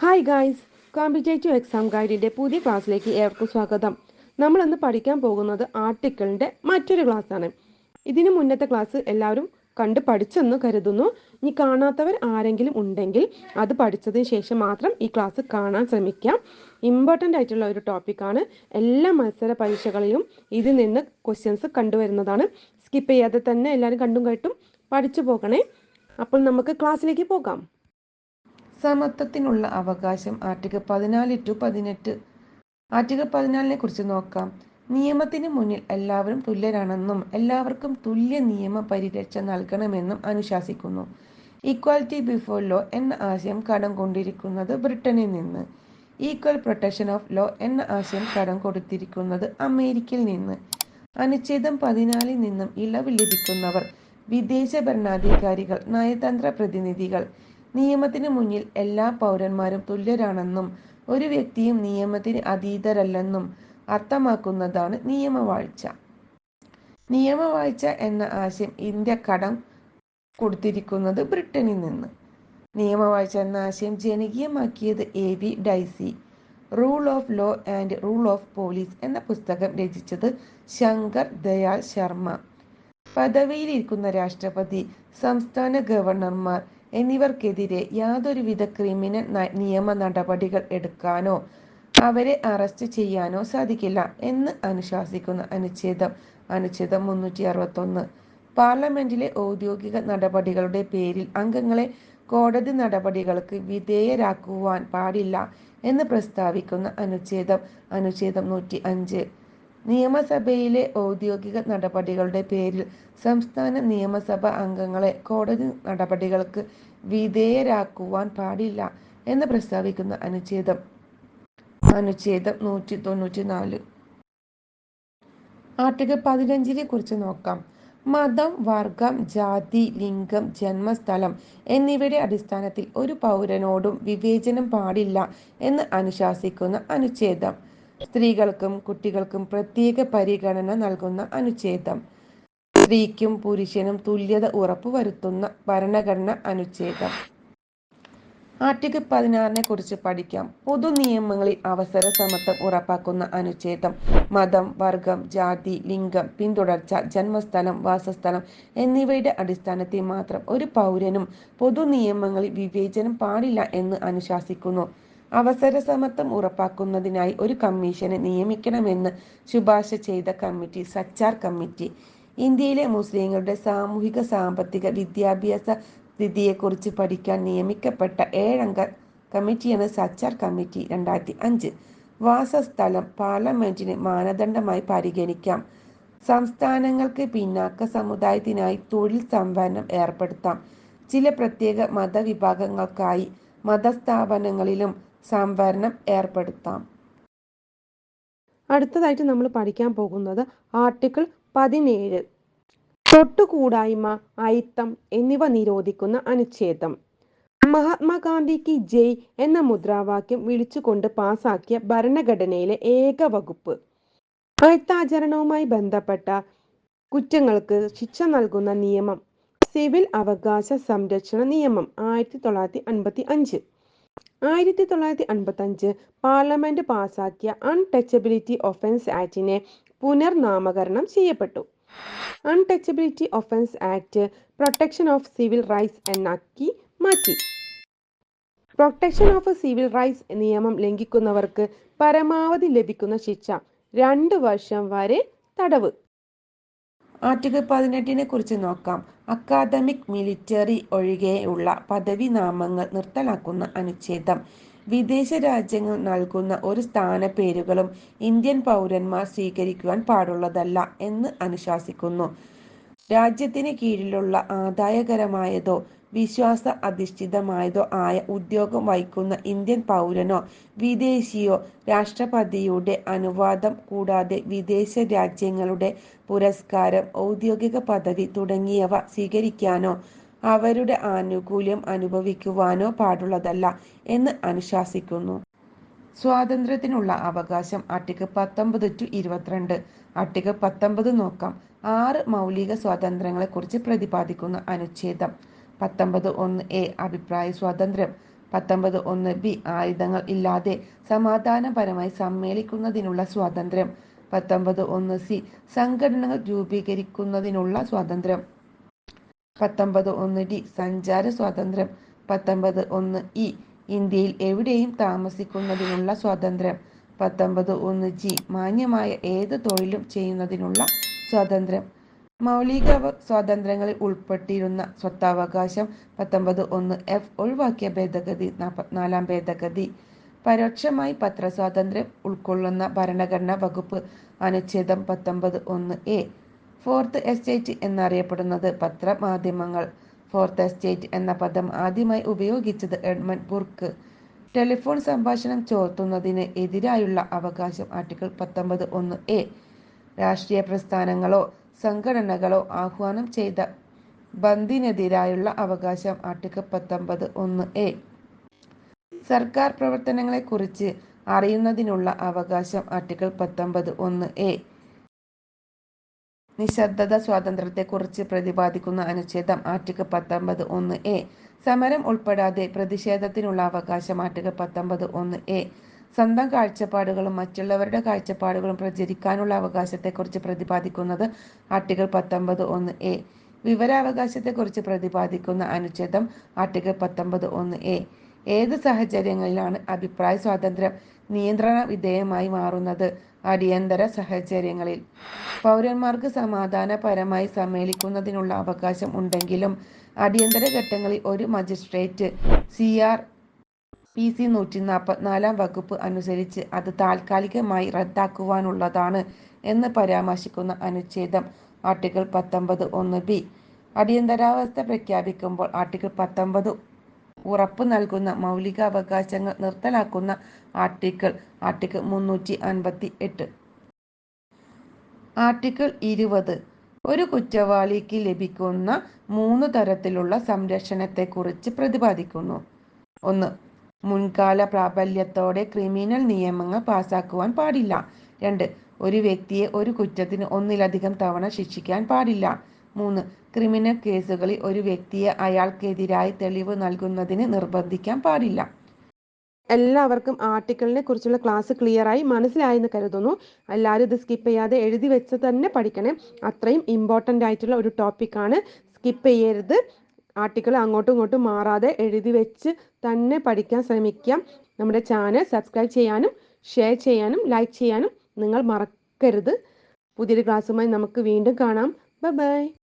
Hi guys competitive exam ഗൈഡിന്റെ പുതിയ ക്ലാസ്സിലേക്ക് ഏവർക്കും സ്വാഗതം. നമ്മൾ ഇന്ന് പഠിക്കാൻ പോകുന്നത് ആർട്ടിക്കിളിന്റെ മറ്റൊരു ക്ലാസ് ആണ് ഇതിന് മുന്നത്തെ ക്ലാസ് എല്ലാവരും കണ്ട് പഠിച്ചെന്ന് കരുതുന്നു. ഇനി കാണാത്തവർ ആരെങ്കിലും ഉണ്ടെങ്കിൽ അത് പഠിച്ചതിന് ശേഷം മാത്രം ഈ ക്ലാസ് കാണാൻ ശ്രമിക്കാം. ഇമ്പോർട്ടന്റ് ആയിട്ടുള്ള ഒരു ടോപ്പിക്കാണ് എല്ലാ മത്സര പരീക്ഷകളിലും ഇതിൽ നിന്ന് ക്വസ്റ്റ്യൻസ് കണ്ടുവരുന്നതാണ്. സ്കിപ്പ് ചെയ്യാതെ തന്നെ എല്ലാവരും കണ്ടും കേട്ടും പഠിച്ചു പോകണേ. അപ്പോൾ നമുക്ക് ക്ലാസ്സിലേക്ക് പോകാം. സമത്വത്തിനുള്ള അവകാശം ആർട്ടിക്കിൾ പതിനാല് ടു പതിനെട്ട്. ആർട്ടിക്കിൾ പതിനാലിനെ കുറിച്ച് നോക്കാം. നിയമത്തിന് മുന്നിൽ എല്ലാവരും തുല്യരാണെന്നും എല്ലാവർക്കും തുല്യ നിയമ പരിരക്ഷ നൽകണമെന്നും അനുശാസിക്കുന്നു. ഈക്വാലിറ്റി ബിഫോർ ലോ എന്ന ആശയം കടം കൊണ്ടിരിക്കുന്നത് ബ്രിട്ടനിൽ നിന്ന്. ഈക്വൽ പ്രൊട്ടക്ഷൻ ഓഫ് ലോ എന്ന ആശയം കടം കൊടുത്തിരിക്കുന്നത് അമേരിക്കയിൽ നിന്ന്. അനുച്ഛേദം പതിനാലിൽ നിന്നും ഇളവ് ലഭിക്കുന്നവർ വിദേശ ഭരണാധികാരികൾ നയതന്ത്ര പ്രതിനിധികൾ നിയമത്തിന് മുന്നിൽ എല്ലാ പൗരന്മാരും തുല്യരാണെന്നും ഒരു വ്യക്തിയും നിയമത്തിന് അതീതരല്ലെന്നും അർത്ഥമാക്കുന്നതാണ് നിയമവാഴ്ച. നിയമവാഴ്ച എന്ന ആശയം ഇന്ത്യ കടം കൊടുത്തിരിക്കുന്നത് ബ്രിട്ടനിൽ നിന്ന്. നിയമവാഴ്ച എന്ന ആശയം ജനകീയമാക്കിയത് A V Dicey. Rule of law and rule of police എന്ന പുസ്തകം രചിച്ചത് ശങ്കർ ദയാൽ ശർമ്മ. പദവിയിലിരിക്കുന്ന രാഷ്ട്രപതി സംസ്ഥാന ഗവർണർമാർ എന്നിവർക്കെതിരെ യാതൊരുവിധ ക്രിമിനൽ നിയമ നടപടികൾ എടുക്കാനോ അവരെ അറസ്റ്റ് ചെയ്യാനോ സാധിക്കില്ല എന്ന് അനുശാസിക്കുന്ന അനുച്ഛേദം അനുച്ഛേദം മുന്നൂറ്റി അറുപത്തൊന്ന് പാർലമെന്റിലെ ഔദ്യോഗിക നടപടികളുടെ പേരിൽ അംഗങ്ങളെ കോടതി നടപടികൾക്ക് വിധേയരാക്കുവാൻ പാടില്ല എന്ന് പ്രസ്താവിക്കുന്ന അനുച്ഛേദം അനുച്ഛേദം നൂറ്റി അഞ്ച് നിയമസഭയിലെ ഔദ്യോഗിക നടപടികളുടെ പേരിൽ സംസ്ഥാന നിയമസഭ അംഗങ്ങളെ കോടതി നടപടികൾക്ക് വിധേയരാക്കുവാൻ പാടില്ല എന്ന് പ്രസ്താവിക്കുന്ന അനുച്ഛേദം. അനുച്ഛേദം നൂറ്റി തൊണ്ണൂറ്റി നാല് ആർട്ടിക്കിൾ പതിനഞ്ചിനെ കുറിച്ച് നോക്കാം. മതം വർഗം ജാതി ലിംഗം ജന്മസ്ഥലം എന്നിവയുടെ അടിസ്ഥാനത്തിൽ ഒരു പൗരനോടും വിവേചനം പാടില്ല എന്ന് അനുശാസിക്കുന്ന അനുച്ഛേദം. സ്ത്രീകൾക്കും കുട്ടികൾക്കും പ്രത്യേക പരിഗണന നൽകുന്ന അനുച്ഛേദം. സ്ത്രീക്കും പുരുഷനും തുല്യത ഉറപ്പുവരുത്തുന്ന ഭരണഘടന അനുച്ഛേദം. ആർട്ടിക്കിൾ പതിനാറിനെ കുറിച്ച് പഠിക്കാം. പൊതു നിയമങ്ങളിൽ അവസര സമത്വം ഉറപ്പാക്കുന്ന അനുച്ഛേദം. മതം വർഗം ജാതി ലിംഗം പിന്തുടർച്ച ജന്മസ്ഥലം വാസസ്ഥലം എന്നിവയുടെ അടിസ്ഥാനത്തിൽ മാത്രം ഒരു പൗരനും പൊതു നിയമങ്ങളിൽ വിവേചനം പാടില്ല എന്ന് അനുശാസിക്കുന്നു. അവസര സമത്വം ഉറപ്പാക്കുന്നതിനായി ഒരു കമ്മീഷനെ നിയമിക്കണമെന്ന് ശുപാർശ ചെയ്ത കമ്മിറ്റി സച്ചാർ കമ്മിറ്റി. ഇന്ത്യയിലെ മുസ്ലിങ്ങളുടെ സാമൂഹിക സാമ്പത്തിക വിദ്യാഭ്യാസ സ്ഥിതിയെക്കുറിച്ച് പഠിക്കാൻ നിയമിക്കപ്പെട്ട ഏഴംഗ കമ്മിറ്റിയാണ് സച്ചാർ കമ്മിറ്റി രണ്ടായിരത്തി അഞ്ച് വാസസ്ഥലം പാർലമെന്റിന് മാനദണ്ഡമായി പരിഗണിക്കാം. സംസ്ഥാനങ്ങൾക്ക് പിന്നാക്ക സമുദായത്തിനായി തൊഴിൽ സംവരണം ഏർപ്പെടുത്താം. ചില പ്രത്യേക മതവിഭാഗങ്ങൾക്കായി മതസ്ഥാപനങ്ങളിലും സംവരണം ഏർപ്പെടുത്താം. അടുത്തതായിട്ട് നമ്മൾ പഠിക്കാൻ പോകുന്നത് ആർട്ടിക്കിൾ പതിനേഴ്. തൊട്ടുകൂടായ്മ അയിത്തം എന്നിവ നിരോധിക്കുന്ന അനുച്ഛേദം. മഹാത്മാഗാന്ധിക്ക് ജയ് എന്ന മുദ്രാവാക്യം വിളിച്ചുകൊണ്ട് പാസാക്കിയ ഭരണഘടനയിലെ ഏക വകുപ്പ്. അയിത്താചരണവുമായി ബന്ധപ്പെട്ട കുറ്റങ്ങൾക്ക് ശിക്ഷ നൽകുന്ന നിയമം. സിവിൽ അവകാശ സംരക്ഷണ നിയമം ആയിരത്തി തൊള്ളായിരത്തി അൻപത്തി അഞ്ച്. ആയിരത്തി തൊള്ളായിരത്തി അൻപത്തി അഞ്ച് പാർലമെന്റ് പാസാക്കിയ അൺടച്ചബിലിറ്റി ഒഫൻസ് ആക്ടിനെ പുനർനാമകരണം ചെയ്യപ്പെട്ടു. Untouchability offence act protection of civil rights എന്നാക്കി മാറ്റി. പ്രൊട്ടക്ഷൻ ഓഫ് സിവിൽ റൈറ്റ്സ് നിയമം ലംഘിക്കുന്നവർക്ക് പരമാവധി ലഭിക്കുന്ന ശിക്ഷ രണ്ട് വർഷം വരെ തടവ്. ആർട്ടിക്കിൾ പതിനെട്ടിനെ കുറിച്ച് നോക്കാം. അക്കാദമിക് മിലിറ്ററി ഒഴികെയുള്ള പദവി നാമങ്ങൾ നിർത്തലാക്കുന്ന അനുച്ഛേദം. വിദേശ രാജ്യങ്ങൾ നൽകുന്ന ഒരു സ്ഥാനപ്പേരുകളും ഇന്ത്യൻ പൗരന്മാർ സ്വീകരിക്കുവാൻ പാടുള്ളതല്ല എന്ന് അനുശാസിക്കുന്നു. രാജ്യത്തിന് കീഴിലുള്ള ആദായകരമായതോ വിശ്വാസ അധിഷ്ഠിതമായതോ ആയ ഉദ്യോഗം വഹിക്കുന്ന ഇന്ത്യൻ പൗരനോ വിദേശിയോ രാഷ്ട്രപതിയുടെ അനുവാദം കൂടാതെ വിദേശ രാജ്യങ്ങളുടെ പുരസ്കാരം ഔദ്യോഗിക പദവി തുടങ്ങിയവ സ്വീകരിക്കാനോ അവരുടെ ആനുകൂല്യം അനുഭവിക്കുവാനോ പാടുള്ളതല്ല എന്ന് അനുശാസിക്കുന്നു. സ്വാതന്ത്ര്യത്തിനുള്ള അവകാശം ആർട്ടിക്കിൾ പത്തൊമ്പത് ടു ഇരുപത്തിരണ്ട് ആർട്ടിക്കിൾ പത്തൊമ്പത് നോക്കാം. ആറ് മൗലിക സ്വാതന്ത്ര്യങ്ങളെക്കുറിച്ച് പ്രതിപാദിക്കുന്ന അനുച്ഛേദം. പത്തൊമ്പത് ഒന്ന് എ അഭിപ്രായ സ്വാതന്ത്ര്യം. പത്തൊമ്പത് ഒന്ന് ബി ആയുധങ്ങൾ ഇല്ലാതെ സമാധാനപരമായി സമ്മേളിക്കുന്നതിനുള്ള സ്വാതന്ത്ര്യം. പത്തൊമ്പത് ഒന്ന് സി സംഘടനകൾ രൂപീകരിക്കുന്നതിനുള്ള സ്വാതന്ത്ര്യം. പത്തൊമ്പത് ഒന്ന് ഡി സഞ്ചാര സ്വാതന്ത്ര്യം. പത്തൊമ്പത് ഒന്ന് ഇ ഇന്ത്യയിൽ എവിടെയും താമസിക്കുന്നതിനുള്ള സ്വാതന്ത്ര്യം. പത്തൊമ്പത് ഒന്ന് ജി മാന്യമായ ഏത് തൊഴിലും ചെയ്യുന്നതിനുള്ള സ്വാതന്ത്ര്യം. മൗലിക സ്വാതന്ത്ര്യങ്ങളിൽ ഉൾപ്പെട്ടിരുന്ന സ്വത്തവകാശം പത്തൊമ്പത് ഒന്ന് എഫ് ഒഴിവാക്കിയ ഭേദഗതി നാൽപ്പത്തിനാലാം ഭേദഗതി. പരോക്ഷമായി പത്രസ്വാതന്ത്ര്യം ഉൾക്കൊള്ളുന്ന ഭരണഘടനാ വകുപ്പ് അനുച്ഛേദം പത്തൊമ്പത് ഒന്ന് എ ഫോർത്ത് എസ്റ്റേറ്റ് എന്നറിയപ്പെടുന്നത് പത്രമാധ്യമങ്ങൾ. ഫോർത്ത് എസ്റ്റേറ്റ് എന്ന പദം ആദ്യമായി ഉപയോഗിച്ചത് എഡ്മണ്ട് ബുർക്ക്. ടെലിഫോൺ സംഭാഷണം ചോർത്തുന്നതിന് എതിരായുള്ള അവകാശം ആർട്ടിക്കിൾ പത്തൊമ്പത് ഒന്ന് എ രാഷ്ട്രീയ പ്രസ്ഥാനങ്ങളോ സംഘടനകളോ ആഹ്വാനം ചെയ്ത ബന്ദിനെതിരായുള്ള അവകാശം ആർട്ടിക്കിൾ പത്തൊമ്പത് ഒന്ന് എ. സർക്കാർ പ്രവർത്തനങ്ങളെ കുറിച്ച് അറിയുന്നതിനുള്ള അവകാശം ആർട്ടിക്കിൾ പത്തൊമ്പത് ഒന്ന് എ. നിശബ്ദത സ്വാതന്ത്ര്യത്തെക്കുറിച്ച് പ്രതിപാദിക്കുന്ന അനുച്ഛേദം ആർട്ടിക്കിൾ പത്തൊമ്പത് ഒന്ന് എ. സമരം ഉൾപ്പെടാതെ പ്രതിഷേധത്തിനുള്ള അവകാശം ആർട്ടിക്കിൾ പത്തൊമ്പത് ഒന്ന് എ. സ്വന്തം കാഴ്ചപ്പാടുകളും മറ്റുള്ളവരുടെ കാഴ്ചപ്പാടുകളും പ്രചരിക്കാനുള്ള അവകാശത്തെക്കുറിച്ച് പ്രതിപാദിക്കുന്നത് ആർട്ടിക്കിൾ പത്തൊമ്പത് ഒന്ന് എ. വിവരാവകാശത്തെക്കുറിച്ച് പ്രതിപാദിക്കുന്ന അനുച്ഛേദം ആർട്ടിക്കിൾ പത്തൊമ്പത് ഒന്ന് എ. ഏത് സാഹചര്യങ്ങളിലാണ് അഭിപ്രായ സ്വാതന്ത്ര്യം നിയന്ത്രണ വിധേയമായി മാറുന്നത്? അടിയന്തര സാഹചര്യങ്ങളിൽ. പൗരന്മാർക്ക് സമാധാനപരമായി സമ്മേളിക്കുന്നതിനുള്ള അവകാശം ഉണ്ടെങ്കിലും അടിയന്തര ഘട്ടങ്ങളിൽ ഒരു magistrate C R P C നൂറ്റി നാൽപ്പത്തിനാലാം വകുപ്പ് അനുസരിച്ച് അത് താൽക്കാലികമായി റദ്ദാക്കുവാനുള്ളതാണ് എന്ന് പരാമർശിക്കുന്ന അനുച്ഛേദം ആർട്ടിക്കിൾ പത്തൊമ്പത് ഒന്ന് ബി. അടിയന്തരാവസ്ഥ പ്രഖ്യാപിക്കുമ്പോൾ ആർട്ടിക്കിൾ പത്തൊമ്പത് ഉറപ്പ് നൽകുന്ന മൗലികാവകാശങ്ങൾ നിർത്തലാക്കുന്ന ആർട്ടിക്കിൾ ആർട്ടിക്കിൾ മുന്നൂറ്റി അൻപത്തി എട്ട് ആർട്ടിക്കിൾ ഇരുപത് ഒരു കുറ്റവാളിക്ക് ലഭിക്കുന്ന മൂന്ന് തരത്തിലുള്ള സംരക്ഷണത്തെക്കുറിച്ച് പ്രതിപാദിക്കുന്നു. ഒന്ന് മുൻകാല പ്രാബല്യത്തോടെ ക്രിമിനൽ നിയമങ്ങൾ പാസാക്കുവാൻ പാടില്ല. രണ്ട് ഒരു വ്യക്തിയെ ഒരു കുറ്റത്തിന് ഒന്നിലധികം തവണ ശിക്ഷിക്കാൻ പാടില്ല. മൂന്ന് ക്രിമിനൽ കേസുകളിൽ ഒരു വ്യക്തിയെ അയാൾക്കെതിരായി തെളിവ് നൽകുന്നതിന് നിർബന്ധിക്കാൻ പാടില്ല. എല്ലാവർക്കും ആർട്ടിക്കിളിനെ കുറിച്ചുള്ള ക്ലാസ് ക്ലിയറായി മനസ്സിലായെന്ന് കരുതുന്നു. എല്ലാവരും ഇത് സ്കിപ്പ് ചെയ്യാതെ എഴുതി വെച്ച് തന്നെ പഠിക്കണേ. അത്രയും ഇമ്പോർട്ടന്റ് ആയിട്ടുള്ള ഒരു ടോപ്പിക്കാണ് സ്കിപ്പ് ചെയ്യരുത്. ആർട്ടിക്കിൾ അങ്ങോട്ടും ഇങ്ങോട്ടും മാറാതെ എഴുതി വെച്ച് തന്നെ പഠിക്കാൻ ശ്രമിക്കാം. നമ്മുടെ ചാനൽ സബ്സ്ക്രൈബ് ചെയ്യാനും ഷെയർ ചെയ്യാനും ലൈക്ക് ചെയ്യാനും നിങ്ങൾ മറക്കരുത്. പുതിയൊരു ക്ലാസ്സുമായി നമുക്ക് വീണ്ടും കാണാം. ബൈ